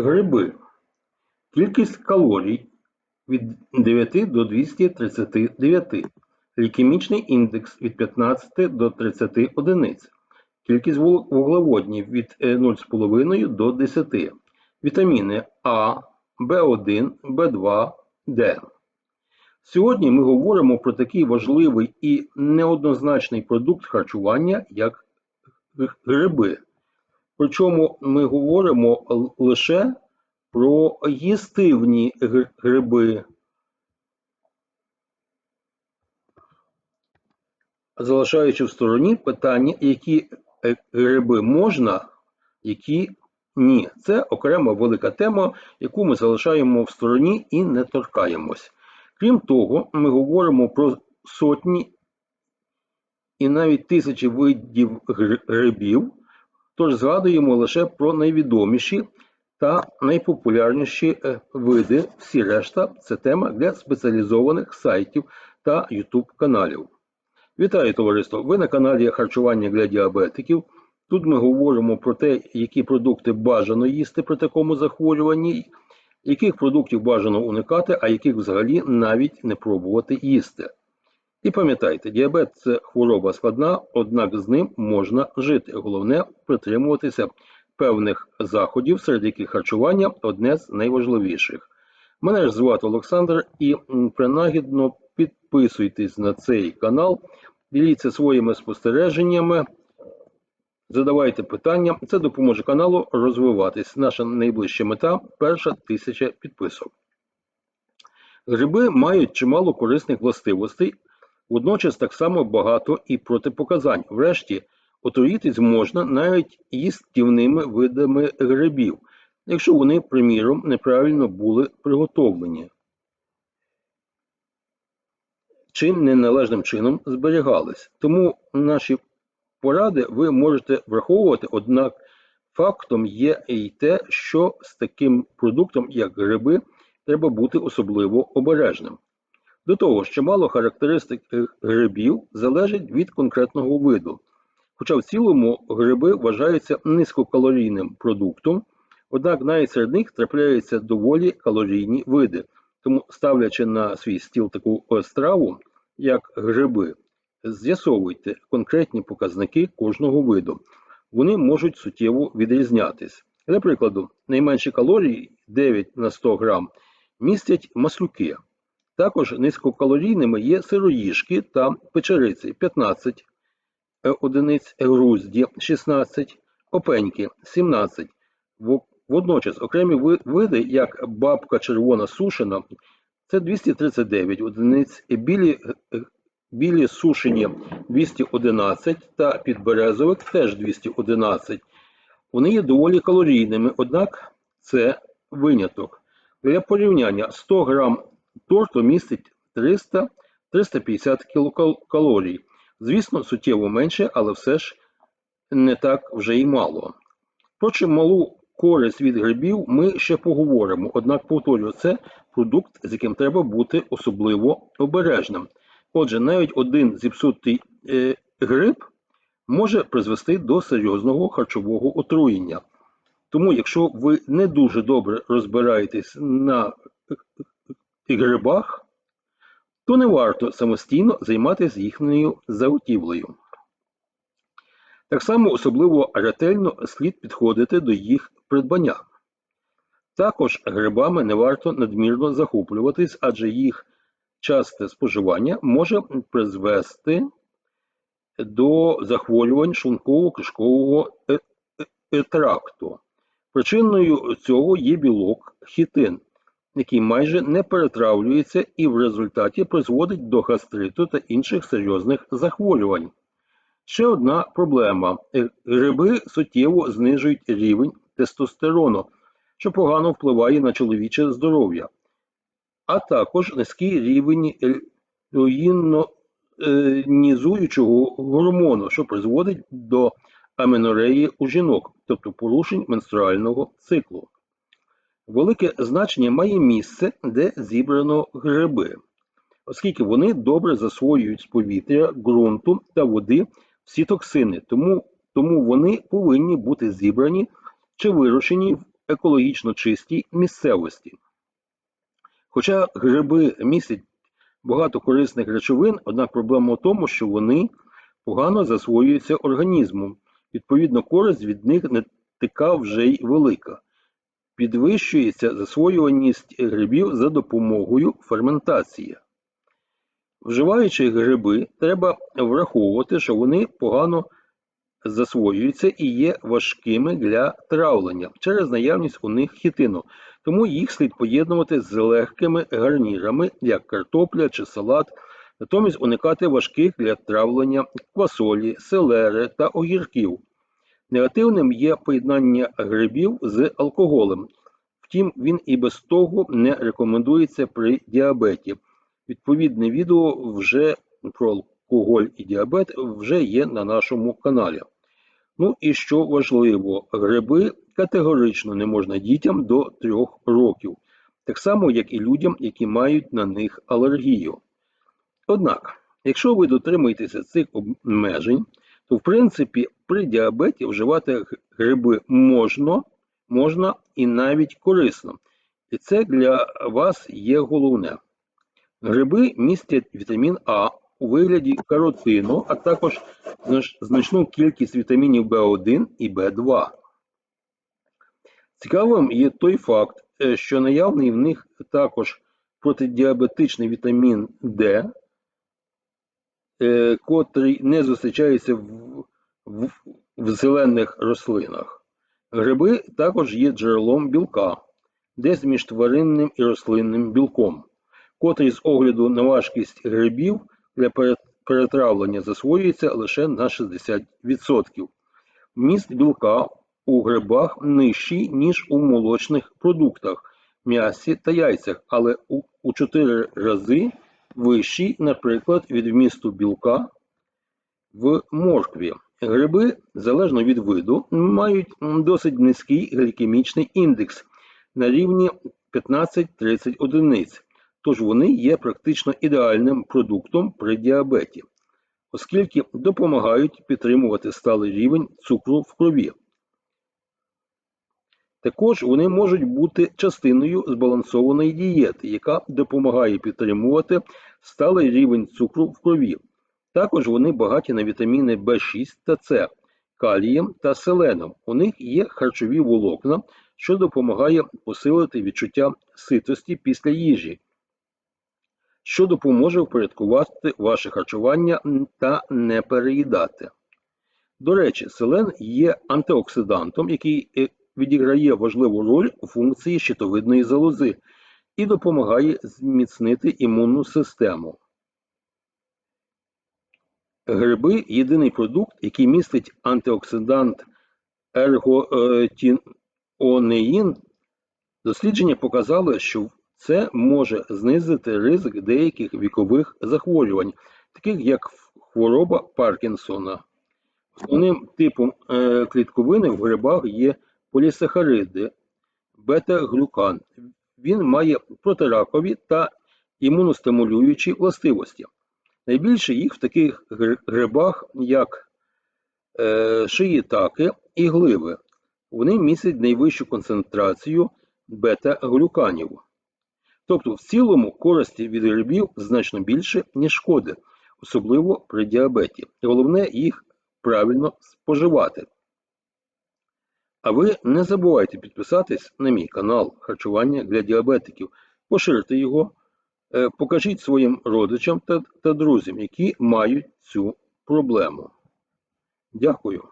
Гриби. Кількість калорій від 9 до 239. Глікемічний індекс від 15 до 30 одиниць. Кількість вуглеводнів від е, 0,5 до 10. Вітаміни А, В1, В2, Д. Сьогодні ми говоримо про такий важливий і неоднозначний продукт харчування, як гриби. Причому ми говоримо лише про їстивні гриби, залишаючи в стороні питання, які е, гриби можна, які ні. Це окрема велика тема, яку ми залишаємо в стороні і не торкаємось. Крім того, ми говоримо про сотні і навіть тисячі видів грибів, тож згадуємо лише про найвідоміші та найпопулярніші е, види. Всі решта це тема для спеціалізованих сайтів та YouTube каналів. Вітаю товариство! Ви на каналі Харчування для діабетиків. Тут ми говоримо про те, які продукти бажано їсти при такому захворюванні, яких продуктів бажано уникати, а яких взагалі навіть не пробувати їсти. І пам'ятайте, діабет це хвороба складна, однак з ним можна жити. Головне притримуватися певних заходів, серед яких харчування одне з найважливіших. Мене ж звати Олександр і принагідно підписуйтесь на цей канал, діліться своїми спостереженнями, задавайте питання. Це допоможе каналу розвиватись. Наша найближча мета перша тисяча підписок. Гриби мають чимало корисних властивостей, водночас так само багато і протипоказань. Врешті, отруїтись можна навіть їстівними видами грибів, якщо вони, приміром, неправильно були приготовлені чи неналежним чином зберігались. Тому наші поради ви можете враховувати, однак фактом є і те, що з таким продуктом, як гриби, треба бути особливо обережним. До того ж, чимало характеристик е, грибів залежить від конкретного виду. Хоча в цілому гриби вважаються низькокалорійним продуктом, однак навіть серед них трапляються доволі калорійні види. Тому, ставлячи на свій стіл таку страву, як гриби, з'ясовуйте конкретні показники кожного виду. Вони можуть суттєво відрізнятись. Для прикладу, найменші калорії 9 на 100 грам містять маслюки. Також низькокалорійними є сироїжки та печериці 15 е, одиниць, грузді 16, опеньки 17. Водночас окремі види, як бабка червона сушена, це 239 одиниць, білі, е, білі сушені 211 та підберезовик теж 211. Вони є доволі калорійними, однак це виняток. Для порівняння 100 грам торту містить 300-350 кілокалорій. Звісно, суттєво менше, але все ж не так вже й мало. Про чималу користь від грибів ми ще поговоримо, однак повторюю, це продукт, з яким треба бути особливо обережним. Отже, навіть один зіпсутий е, гриб може призвести до серйозного харчового отруєння. Тому, якщо ви не дуже добре розбираєтесь на е, грибах, то не варто самостійно займатися їхньою заготівлею. Так само особливо ретельно слід підходити до їх придбання. Також грибами не варто надмірно захоплюватись, адже їх часте споживання може призвести до захворювань шлунково-кишкового е- е- тракту. Причиною цього є білок хітин, який майже не перетравлюється і в результаті призводить до гастриту та інших серйозних захворювань. Ще одна проблема: гриби суттєво знижують рівень тестостерону, що погано впливає на чоловіче здоров'я, а також низький рівень луїнізуючого гормону, що призводить до аменореї у жінок, тобто порушень менструального циклу. Велике значення має місце, де зібрано гриби, оскільки вони добре засвоюють з повітря, ґрунту та води всі токсини, тому, тому вони повинні бути зібрані чи вирощені в екологічно чистій місцевості. Хоча гриби містять багато корисних речовин, однак проблема в тому, що вони погано засвоюються організмом. Відповідно, користь від них не така вже й велика. Підвищується засвоюваність грибів за допомогою ферментації. Вживаючи гриби, треба враховувати, що вони погано засвоюються і є важкими для травлення через наявність у них хітину, тому їх слід поєднувати з легкими гарнірами, як картопля чи салат, натомість уникати важких для травлення квасолі, селери та огірків. Негативним є поєднання грибів з алкоголем, втім він і без того не рекомендується при діабеті. Відповідне відео вже про алкоголь і діабет вже є на нашому каналі. Ну і що важливо, гриби категорично не можна дітям до 3 років, так само, як і людям, які мають на них алергію. Однак, якщо ви дотримуєтеся цих обмежень, то в принципі при діабеті вживати гриби можна, можна і навіть корисно. І це для вас є головне. Гриби містять вітамін А у вигляді каротину, а також значну кількість вітамінів В1 і В2. Цікавим є той факт, е, що наявний в них також протидіабетичний вітамін Д, е, котрий не зустрічається в, в, в зелених рослинах. Гриби також є джерелом білка, десь між тваринним і рослинним білком, котрий з огляду на важкість грибів для перетравлення засвоюється лише на 60%. Вміст білка у грибах нижчий, ніж у молочних продуктах, м'ясі та яйцях, але у, у 4 рази вищий, наприклад, від вмісту білка в моркві. Гриби, залежно від виду, мають досить низький глікемічний індекс на рівні 15-30 одиниць, тож вони є практично ідеальним продуктом при діабеті, оскільки допомагають підтримувати сталий рівень цукру в крові. Також вони можуть бути частиною збалансованої дієти, яка допомагає підтримувати сталий рівень цукру в крові. Також вони багаті на вітаміни В6 та С, калієм та селеном. У них є харчові волокна, що допомагає посилити відчуття ситості після їжі, що допоможе впорядкувати ваше харчування та не переїдати. До речі, селен є антиоксидантом, який е, відіграє важливу роль у функції щитовидної залози і допомагає зміцнити імунну систему. Гриби єдиний продукт, який містить антиоксидант ерготінонеїн. Дослідження показали, що це може знизити ризик деяких вікових захворювань, таких як хвороба Паркінсона. Основним типом е, клітковини в грибах є полісахариди, бета-глюкан. Він має протиракові та імуностимулюючі властивості. Найбільше їх в таких грибах, як е, шиїтаки і гливи. Вони містять найвищу концентрацію бета-глюканів. Тобто, в цілому користі від грибів значно більше, ніж шкоди, особливо при діабеті. Головне їх правильно споживати. А ви не забувайте підписатись на мій канал Харчування для діабетиків, поширте його, е, покажіть своїм родичам та, та друзям, які мають цю проблему. Дякую.